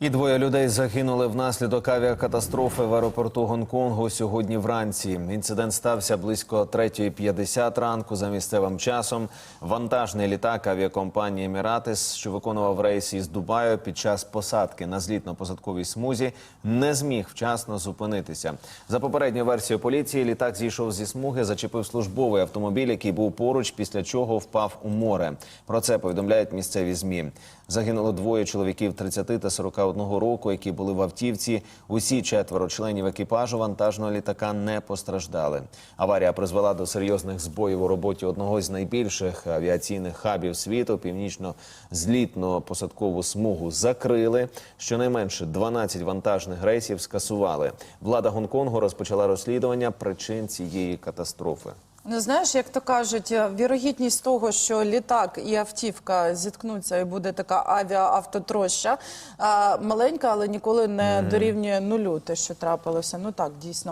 І двоє людей загинули внаслідок авіакатастрофи в аеропорту Гонконгу сьогодні вранці. Інцидент стався близько 3.50 ранку за місцевим часом. Вантажний літак авіакомпанії Еміратис, що виконував рейс із Дубаю під час посадки на злітно-посадковій смузі, не зміг вчасно зупинитися. За попередньою версією поліції, літак зійшов зі смуги, зачепив службовий автомобіль, який був поруч, після чого впав у море. Про це повідомляють місцеві змі. Загинуло двоє чоловіків 30 та 41 року, які були в автівці. Усі четверо членів екіпажу вантажного літака не постраждали. Аварія призвела до серйозних збоїв у роботі одного з найбільших авіаційних хабів світу. Північно-злітно посадкову смугу закрили. Щонайменше 12 вантажних рейсів скасували. Влада Гонконгу розпочала розслідування причин цієї катастрофи. Ну, знаєш, як то кажуть, е, вірогідність того, що літак і автівка зіткнуться і буде така авіаавтотроща, е, маленька, але ніколи не дорівнює нулю, те, що трапилося. Ну так, дійсно.